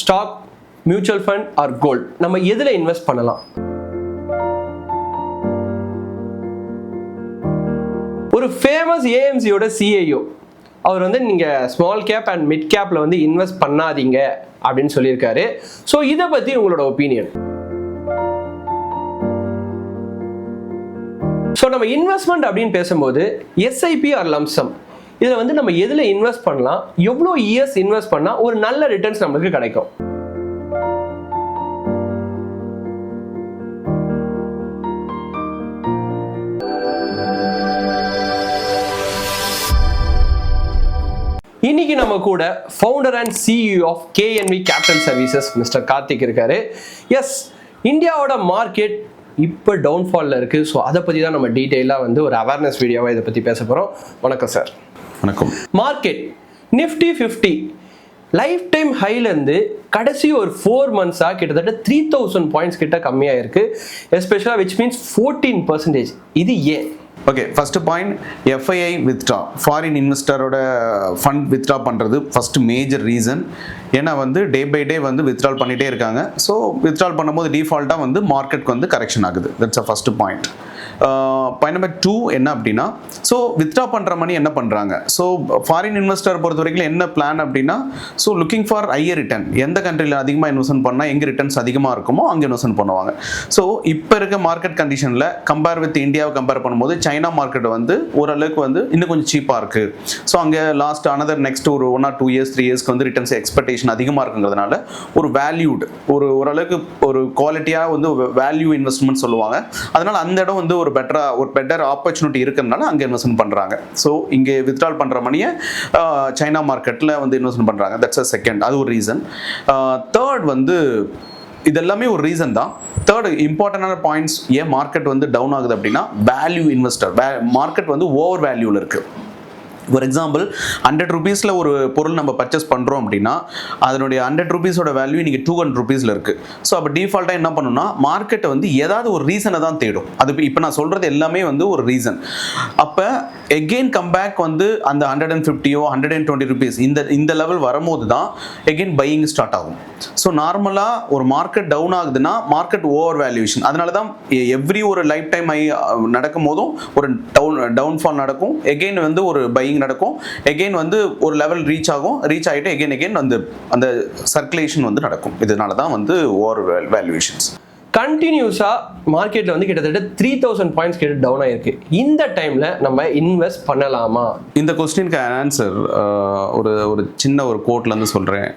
Stock mutual fund or gold. நம்ம எதில் invest பண்ணலாம்? ஒரு ஃபேமஸ் ஏஎம்சியோட சிஏஓ அவர் வந்து நீங்கள் ஸ்மால் கேப் அண்ட் மிட் கேப்பில் வந்து இன்வெஸ்ட் பண்ணாதீங்க அப்படின்னு சொல்லியிருக்காரு. ஸோ இதை பற்றி உங்களோட ஒப்பீனியன் ஸோ நம்ம இன்வெஸ்ட்மெண்ட் அப்படின்னு பேசும்போது எஸ்ஐபி ஆர் லம்சம் இதில் வந்து நம்ம எதில் இன்வெஸ்ட் பண்ணலாம் எவ்வளோ இயர்ஸ் இன்வெஸ்ட் பண்ணால் ஒரு நல்ல ரிட்டர்ன்ஸ் நமக்கு கிடைக்கும். இன்னைக்கு நம்ம கூட founder and CEO of KNV capital services mister Karthik இருக்காரு. எஸ் இந்தியாவோட மார்க்கெட் இப்போ டவுன்ஃபாலில் இருக்குது ஸோ அதை பற்றி தான் நம்ம டீட்டெயிலாக வந்து ஒரு அவேர்னஸ் வீடியோவாக இதை பற்றி பேச போகிறோம் வணக்கம் சார் வணக்கம். Market Nifty fifty life time ஹைலேருந்து கடைசி ஒரு ஃபோர் மந்த்ஸாக கிட்டத்தட்ட த்ரீ தௌசண்ட் பாயிண்ட்ஸ் கிட்ட கம்மியாக இருக்குது எஸ்பெஷலாக விச் மீன்ஸ் ஃபோர்டீன் பர்சன்டேஜ் இது ஏன் okay first point FII withdraw foreign இன்வெஸ்டரோட fund withdraw பண்ணுறது ஃபர்ஸ்ட் மேஜர் ரீசன் ஏன்னா வந்து டே பை டே வந்து வித்ட்ரால் பண்ணிகிட்டே இருக்காங்க. ஸோ வித்ட்ரால் பண்ணும்போது டிஃபால்ட்டாக வந்து மார்க்கெட்க்கு வந்து கரெக்ஷன் ஆகுது. That's a first point point number two என்ன அப்படின்னா ஸோ வித்ட்ரா பண்ணுற மணி என்ன பண்ணுறாங்க ஸோ ஃபாரின் இன்வெஸ்டர் பொறுத்த வரைக்கும் என்ன பிளான் அப்படின்னா so looking for higher return எந்த கண்ட்ரியில் அதிகமாக இன்வெஸ்ட்மெண்ட் பண்ணால் எங்கே ரிட்டர்ன்ஸ் அதிகமாக இருக்குமோ அங்கே இன்வெஸ்ட் பண்ணுவாங்க. ஸோ இப்போ இருக்க மார்க்கெட் கண்டிஷனில் கம்பேர் வித் இந்தியாவை கம்பேர் பண்ணும்போது சைனா மார்க்கெட் வந்து ஓரளவுக்கு வந்து இன்னும் கொஞ்சம் சீப்பாக இருக்குது ஸோ அங்கே லாஸ்ட் அனதர் நெக்ஸ்ட் ஒரு one or two years three இயர்ஸ்க்கு வந்து ரிட்டர்ன்ஸ் எக்ஸ்பெக்டேஷன் அதிகமாக இருக்குங்கிறதுனால ஒரு வேல்யூடு ஒரு ஓரளவுக்கு ஒரு குவாலிட்டியாக வந்து வேல்யூ இன்வெஸ்ட்மெண்ட் சொல்லுவாங்க. அதனால் அந்த இடம் வந்து ஒரு பெட்டராக ஒரு பெட்டர் ஆப்பர்ச்சுனிட்டி இருக்கிறதுனால அங்கே இன்வெஸ்ட்மெண்ட் பண்ணுறாங்க ஸோ இங்கே வித்ட்ரால் பண்ணுற மணியை சைனா மார்க்கெட்டில் வந்து இன்வெஸ்ட்மெண்ட் பண்ணுறாங்க தட்ஸ் அ செகண்ட் அது ஒரு ரீசன் தேர்ட் வந்து இதெல்லாமே ஒரு ரீசன் தான். தேர்டு இம்பார்ட்டண்டான பாயிண்ட்ஸ் ஏன் மார்க்கெட் வந்து டவுன் ஆகுது அப்படின்னா வேல்யூ இன்வெஸ்டர் மார்க்கெட் வந்து ஓவர் வேல்யூவில் இருக்குது ஃபார் எக்ஸாம்பிள் ஹண்ட்ரட் ருபீஸில் ஒரு பொருள் நம்ம பர்ச்சேஸ் பண்ணுறோம் அப்படின்னா அதனுடைய ஹண்ட்ரட் ருபீஸோட வேல்யூ இன்றைக்கி டூ ஹண்ட்ரட் ருபீஸில் இருக்குது ஸோ அப்போ டிஃபால்ட்டாக என்ன பண்ணணும்னா மார்க்கெட்டை வந்து ஏதாவது ஒரு ரீசனை தான் தேடும். அது இப்போ நான் சொல்கிறது எல்லாமே வந்து ஒரு ரீசன் அப்போ எகெயின் கம்பேக் வந்து அந்த ஹண்ட்ரட் அண்ட் ஃபிஃப்டியோ ஹண்ட்ரட் அண்ட் டுவெண்ட்டி ருபீஸ் இந்த இந்த லெவல் வரும்போது தான் எகெயின் பையிங் ஸ்டார்ட் ஆகும். ஸோ நார்மலாக ஒரு மார்க்கெட் டவுன் ஆகுதுன்னா மார்க்கெட் ஓவர் வேல்யூஷன் அதனால தான் எவ்ரி ஒரு லைஃப் டைம் ஐ நடக்கும் போதும் ஒரு டவுன் டவுன்ஃபால் நடக்கும். எகெயின் வந்து ஒரு பையிங் நடக்கும். எகெயின் வந்து ஒரு லெவல் ரீச் ஆகும். ரீச் ஆகிட்டு எகெயின் எகெயின் வந்து அந்த சர்க்குலேஷன் வந்து நடக்கும். இதனால தான் வந்து ஓவர் வேல்யூஷன்ஸ் கண்டினியூஸாக மார்க்கெட்டில் வந்து கிட்டத்தட்ட த்ரீ தௌசண்ட் பாயிண்ட்ஸ் கிட்ட டவுன் ஆயிருக்கு. இந்த டைமில் நம்ம இன்வெஸ்ட் பண்ணலாமா? இந்த கொஸ்டினுக்கு ஆன்சர் ஒரு ஒரு சின்ன ஒரு கோட்லேருந்து சொல்கிறேன்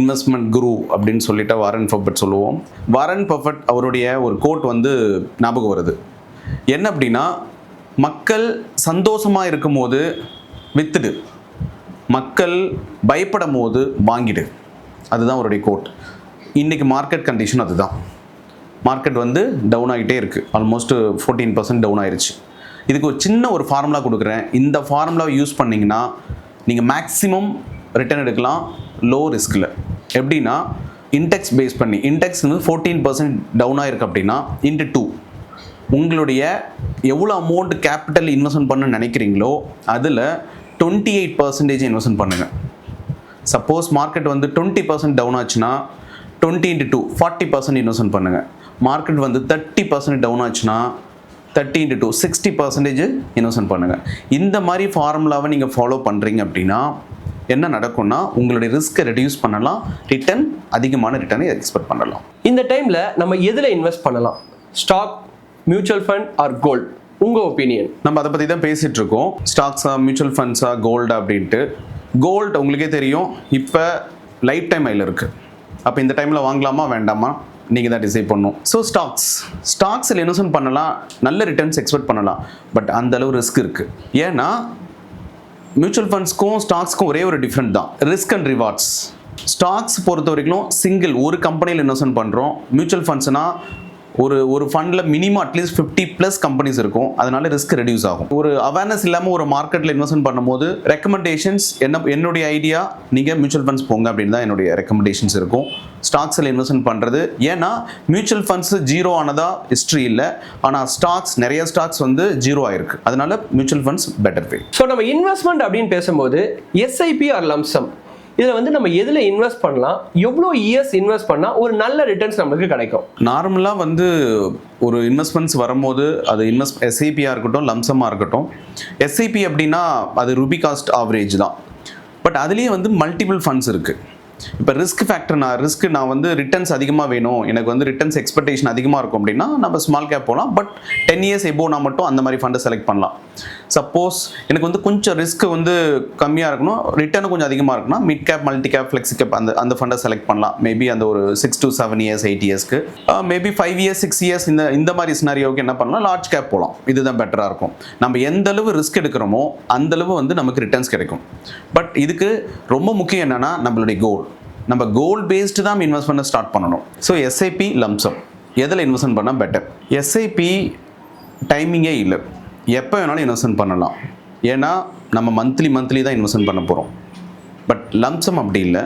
இன்வெஸ்ட்மெண்ட் குரு அப்படின்னு சொல்லிட்டு வாரன் பஃபட் சொல்லுவோம். வாரன் பஃபட் அவருடைய ஒரு கோட் வந்து ஞாபகம் வருது. என்ன அப்படின்னா மக்கள் சந்தோஷமாக இருக்கும்போது வித்துடு. மக்கள் பயப்படும் போது வாங்கிடு. அதுதான் அவருடைய கோட் இன்றைக்கி மார்க்கெட் கண்டிஷன் அதுதான். மார்க்கெட் வந்து டவுன் ஆகிட்டே இருக்குது ஆல்மோஸ்ட் ஃபோர்டீன் பர்சன்ட் டவுன் ஆயிடுச்சு இதுக்கு ஒரு சின்ன ஒரு ஃபார்முலா கொடுக்குறேன். இந்த ஃபார்முலாவை யூஸ் பண்ணிங்கன்னா நீங்கள் மேக்ஸிமம் ரிட்டர்ன் எடுக்கலாம். லோ. ரிஸ்கில் எப்படின்னா இன்டெக்ஸ் பேஸ் பண்ணி இன்டெக்ஸ் வந்து ஃபோர்டீன் பர்சன்ட் டவுன் ஆகிருக்கு அப்படின்னா இன்ட்டு டூ உங்களுடைய எவ்வளோ அமௌண்ட் கேபிட்டல் இன்வெஸ்ட்மெண்ட் பண்ண நினைக்கிறீங்களோ அதில் டுவெண்ட்டி எயிட் பர்சன்டேஜ் இன்வெஸ்ட் பண்ணுங்கள் சப்போஸ் மார்க்கெட் வந்து டுவெண்ட்டி பர்சன்ட் டவுன் ஆச்சுன்னா twenty into two forty percent investment பண்ணுங்கள் மார்க்கெட் வந்து தேர்ட்டி பர்சன்ட் டவுன் ஆச்சுன்னா thirty into two sixty percentage investment பண்ணுங்கள் இந்த மாதிரி ஃபார்முலாவை நீங்கள் ஃபாலோ பண்ணுறீங்க அப்படின்னா என்ன நடக்கும்னா உங்களுடைய ரிஸ்க்கை ரெடியூஸ் பண்ணலாம் ரிட்டர்ன் அதிகமான ரிட்டர்னை எக்ஸ்பெக்ட் பண்ணலாம். இந்த டைமில் நம்ம எதில் இன்வெஸ்ட் பண்ணலாம்? Stock mutual fund or gold உங்கள் ஒப்பீனியன் நம்ம அதை பற்றி தான் பேசிகிட்டு இருக்கோம். ஸ்டாக்ஸா மியூச்சுவல் ஃபண்ட்ஸா கோல்டு அப்படின்ட்டு. கோல்டு உங்களுக்கே தெரியும். இப்போ லைஃப் டைம் அதில் இருக்குது அப்போ இந்த டைமில் வாங்கலாமா வேண்டாமா? நீங்கள் தான் டிசைட் பண்ணும் ஸோ ஸ்டாக்ஸ் ஸ்டாக்ஸில் இன்வெஸ்ட்மெண்ட் பண்ணலாம்? நல்ல ரிட்டர்ன்ஸ் எக்ஸ்பெக்ட் பண்ணலாம். பட் அந்த அளவு ரிஸ்க் இருக்குது ஏன்னா மியூச்சுவல் ஃபண்ட்ஸ்க்கும் ஸ்டாக்ஸ்க்கும் ஒரே ஒரு டிஃப்ரெண்ட் தான். ரிஸ்க் அண்ட் ரிவார்ட்ஸ் ஸ்டாக்ஸ் பொறுத்த வரைக்கும் சிங்கிள் ஒரு கம்பெனியில் இன்வெஸ்ட்மெண்ட் பண்ணுறோம் மியூச்சுவல் ஃபண்ட்ஸ்னால் ஒரு ஒரு ஃபண்டில் minimum at least fifty plus companies இருக்கும். அதனால ரிஸ்க் ரெடியூஸ் ஆகும். ஒரு அவேர்னஸ் இல்லாமல் ஒரு மார்க்கெட்டில் இன்வெஸ்ட்மெண்ட் பண்ணும்போது ரெக்கமெண்டேஷன்ஸ் என்ன என்னுடைய ஐடியா நீங்கள் மியூச்சுவல் ஃபண்ட்ஸ் போங்க அப்படின்னு தான் என்னுடைய ரெக்கமெண்டேஷன்ஸ் இருக்கும். ஸ்டாக்ஸில் இன்வெஸ்ட்மெண்ட் பண்ணுறது ஏன்னா மியூச்சுவல் ஃபண்ட்ஸ் ஜீரோ ஆனதா ஹிஸ்ட்ரி இல்லை. ஆனால் ஸ்டாக்ஸ் நிறைய ஸ்டாக்ஸ் வந்து ஜீரோ ஆயிருக்கு. அதனால mutual funds better way so நம்ம இன்வெஸ்ட்மெண்ட் அப்படின்னு பேசும்போது எஸ்ஐபி ஆர் லம்சம் இதில் வந்து நம்ம எதில் இன்வெஸ்ட் பண்ணலாம்? எவ்வளோ இயர்ஸ் இன்வெஸ்ட் பண்ணால் ஒரு நல்ல ரிட்டர்ன்ஸ் நம்மளுக்கு கிடைக்கும்? நார்மலாக வந்து ஒரு இன்வெஸ்ட்மெண்ட்ஸ் வரும்போது அது இன்வெஸ்ட் எஸ்ஐபியாக இருக்கட்டும் லம்சமாக இருக்கட்டும். எஸ்ஐபி அப்படின்னா அது ருபி காஸ்ட் ஆவரேஜ் தான். பட் அதுலேயே வந்து மல்டிபிள் ஃபண்ட்ஸ் இருக்குது இப்போ ரிஸ்க் ஃபேக்டர் நான் ரிஸ்க் நான் வந்து ரிட்டர்ன்ஸ் அதிகமாக வேணும். எனக்கு வந்து ரிட்டர்ன்ஸ் எக்ஸ்பெக்டேஷன் அதிகமாக இருக்கும் அப்படின்னா நம்ம ஸ்மால் கேப் போகலாம் பட் டென் இயர்ஸ் எபோனா மட்டும் அந்த மாதிரி ஃபண்டை செலக்ட் பண்ணலாம். சப்போஸ் எனக்கு வந்து கொஞ்சம் ரிஸ்க் வந்து கம்மியாக இருக்கணும். ரிட்டர்னு கொஞ்சம் அதிகமாக இருக்கணும் mid cap multi cap flexi cap அந்த அந்த ஃபண்டை செலக்ட் பண்ணலாம். மேபி அந்த ஒரு six to seven years eight இயர்ஸ்க்கு maybe five years six years இந்த இந்த மாதிரி சினாரியோவுக்கு என்ன பண்ணலாம்? லார்ஜ் கேப் போகலாம் இதுதான் பெட்டராக இருக்கும். நம்ம எந்த அளவு ரிஸ்க் எடுக்கிறோமோ அந்த அளவு வந்து நமக்கு ரிட்டர்ன்ஸ் கிடைக்கும். பட் இதுக்கு ரொம்ப முக்கியம் என்னன்னா நம்மளுடைய கோல் நம்ம கோல் பேஸ்டு தான் இன்வெஸ்ட் பண்ண ஸ்டார்ட் பண்ணணும். ஸோ எஸ்ஐபி லம்சம் எதில் இன்வெஸ்ட்மெண்ட் பண்ணால் பெட்டர் எஸ்ஐபி டைமிங்கே இல்லை. எப்போ வேணாலும் இன்வெஸ்ட்மெண்ட் பண்ணலாம். ஏன்னா நம்ம மந்த்லி மந்த்லி தான் இன்வெஸ்ட்மெண்ட் பண்ண போகிறோம் பட் லம்சம் அப்படி இல்லை.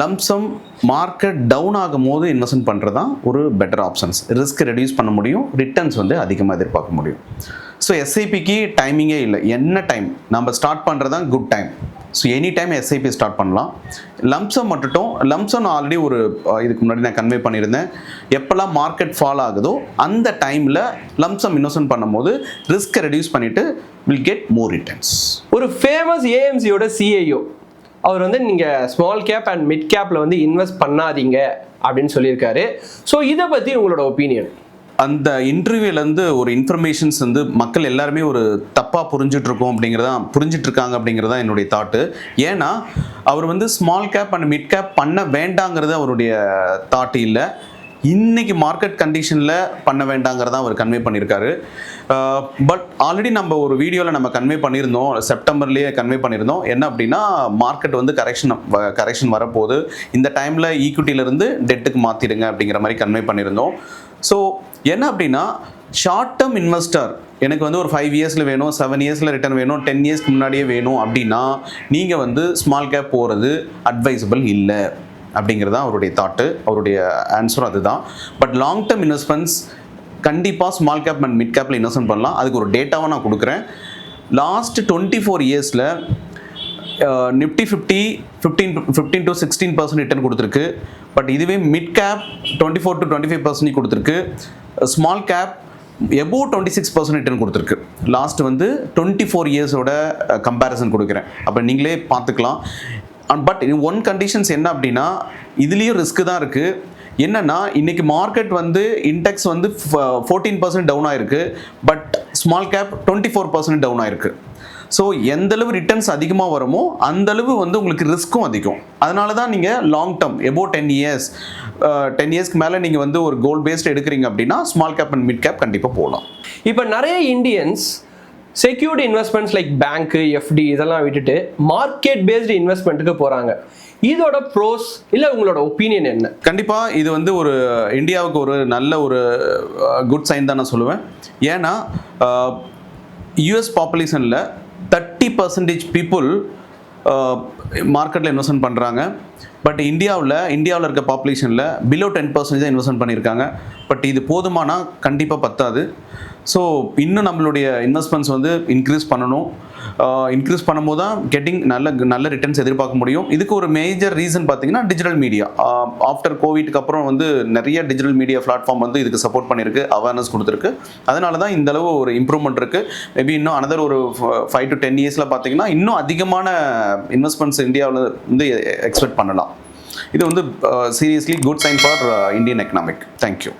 லம்சம் மார்க்கெட் டவுன் ஆகும் போது இன்வெஸ்ட்மெண்ட் பண்ணுறது தான் ஒரு பெட்டர் ஆப்ஷன்ஸ் ரிஸ்க் ரெடியூஸ் பண்ண முடியும். ரிட்டர்ன்ஸ் வந்து அதிகமாக எதிர்பார்க்க முடியும். ஸோ எஸ்ஐபிக்கு டைமிங்கே இல்லை. என்ன டைம் நம்ம ஸ்டார்ட் பண்ணுறது தான் good time so any time SIP start பண்ணலாம். லம்சம் மட்டும் லம்சம் நான் ஆல்ரெடி ஒரு இதுக்கு முன்னாடி நான் கன்வே பண்ணியிருந்தேன். எப்போல்லாம் மார்க்கெட் ஃபால் ஆகுதோ அந்த டைமில் லம்சம் இன்வெஸ்ட்மெண்ட் பண்ணும்போது ரிஸ்க்கை ரெடியூஸ் பண்ணிவிட்டு வில் கெட் மோர் ரிட்டர்ன்ஸ் ஒரு ஃபேமஸ் ஏஎம்சியோட சிஐஓ அவர் வந்து நீங்கள் ஸ்மால் கேப் அண்ட் மிட் கேப்பில் வந்து இன்வெஸ்ட் பண்ணாதீங்க அப்படின்னு சொல்லியிருக்காரு. ஸோ இதை பற்றி உங்களோட ஒப்பீனியன் அந்த இன்டர்வியூலேருந்து ஒரு இன்ஃபர்மேஷன்ஸ் வந்து மக்கள் எல்லாருமே ஒரு தப்பாக புரிஞ்சிட்ருக்கோம் அப்படிங்கிறதா புரிஞ்சிட்ருக்காங்க அப்படிங்கிறதா என்னுடைய தாட்டு ஏன்னா அவர் வந்து small cap and mid cap பண்ண வேண்டாங்கிறது அவருடைய தாட்டு இல்லை. இன்னைக்கு மார்க்கெட் கண்டிஷனில் பண்ண வேண்டாங்கிறதா அவர் கன்வே பண்ணியிருக்காரு. பட் ஆல்ரெடி நம்ம ஒரு வீடியோவில் நம்ம கன்வே பண்ணியிருந்தோம் செப்டம்பர்லேயே கன்வே பண்ணியிருந்தோம். என்ன அப்படின்னா மார்க்கெட் வந்து கரெக்ஷன் கரெக்ஷன் வரப்போகுது. இந்த டைமில் ஈக்விட்டியிலேருந்து டெட்டுக்கு மாற்றிடுங்க அப்படிங்கிற மாதிரி கன்வே பண்ணியிருந்தோம். ஸோ என்ன அப்படின்னா ஷார்ட் டேர்ம் இன்வெஸ்டர் எனக்கு வந்து ஒரு ஃபைவ் இயர்ஸில் வேணும் செவன் இயர்ஸில் ரிட்டர்ன் வேணும் டென் இயர்ஸ்க்கு முன்னாடியே வேணும் அப்படின்னா நீங்கள் வந்து ஸ்மால் கேப் போகிறது அட்வைசபிள் இல்லை அப்படிங்கிறது தான் அவருடைய தாட்டு அவருடைய ஆன்சரும் அதுதான். பட் லாங் டேர்ம் இன்வெஸ்ட்மெண்ட்ஸ் கண்டிப்பாக ஸ்மால் கேப் அண்ட் மிட் கேப்பில் இன்வெஸ்ட்மெண்ட் பண்ணலாம். அதுக்கு ஒரு டேட்டாவை நான் கொடுக்குறேன். லாஸ்ட் டுவெண்ட்டி ஃபோர் இயர்ஸில் Nifty fifty fifteen fifteen to sixteen percent return கொடுத்துருக்கு. பட் இதுவே mid cap twenty four to twenty five percent கொடுத்துருக்கு. Small cap above twenty six percent return கொடுத்துருக்கு. லாஸ்ட் வந்து டுவெண்ட்டி ஃபோர் இயர்ஸோட கம்பேரிசன் கொடுக்குறேன். அப்போ நீங்களே பார்த்துக்கலாம். பட் ஒன் கண்டிஷன்ஸ் என்ன அப்படின்னா இதுலேயும் ரிஸ்க்கு தான் இருக்குது என்னன்னா இன்னைக்கு மார்க்கெட் வந்து இன்டெக்ஸ் வந்து ஃபோர்டீன் பர்சன்ட் டவுன் ஆயிருக்கு. But small cap twenty four percent down ஆயிருக்கு. ஸோ எந்த அளவு ரிட்டர்ன்ஸ் அதிகமாக வருமோ அந்த அளவு வந்து உங்களுக்கு ரிஸ்க்கும் அதிகம். அதனால தான் நீங்கள் long term above ten years ten இயர்ஸ்க்கு மேலே நீங்கள் வந்து ஒரு கோல் பேஸ்ட் எடுக்கிறீங்க அப்படின்னா small cap and mid cap கண்டிப்பாக போகலாம் இப்போ நிறைய Indians secured investments like bank FD இதெல்லாம் விட்டுட்டு மார்க்கெட் பேஸ்டு இன்வெஸ்ட்மெண்ட்டுக்கு போகிறாங்க இதோட ப்ரோஸ் இல்லை உங்களோட ஒப்பீனியன் என்ன? கண்டிப்பாக இது வந்து ஒரு இந்தியாவுக்கு ஒரு நல்ல ஒரு குட் சைன் தான் நான் சொல்லுவேன். ஏன்னா யூஎஸ் பாப்புலேஷனில் தேர்ட்டி பர்சன்டேஜ் பீப்புள் மார்க்கெட்டில் இன்வெஸ்ட்மெண்ட் பண்ணுறாங்க பட் இந்தியாவில் இந்தியாவில் இருக்க பாப்புலேஷனில் பிலோ டென் பர்சன்டேஜ் இன்வெஸ்ட்மெண்ட் பண்ணியிருக்காங்க பட் இது போதுமானா கண்டிப்பாக பத்தாது. ஸோ இன்னும் நம்மளுடைய இன்வெஸ்ட்மெண்ட்ஸ் வந்து இன்க்ரீஸ் பண்ணணும். இன்க்ரீஸ் பண்ணும்போது தான் கெட்டிங் நல்ல நல்ல ரிட்டர்ன்ஸ் எதிர்பார்க்க முடியும். இதுக்கு ஒரு மேஜர் ரீசன் பார்த்தீங்கன்னா டிஜிட்டல் மீடியா ஆஃப்டர் கோவிட்க்கு அப்புறம் வந்து நிறைய டிஜிட்டல் மீடியா பிளாட்ஃபார்ம் வந்து இதுக்கு சப்போர்ட் பண்ணியிருக்கு அவேர்னஸ் கொடுத்துருக்கு. அதனால தான் இந்த அளவு ஒரு இம்ப்ரூவ்மெண்ட் இருக்குது மேபி இன்னும் அனதர் ஒரு ஃபைவ் டு டென் இயர்ஸில் பார்த்தீங்கன்னா இன்னும் அதிகமான இன்வெஸ்ட்மெண்ட்ஸ் இந்தியாவில் வந்து எக்ஸ்பெக்ட் பண்ணலாம். இது வந்து seriously good sign for Indian economic thank you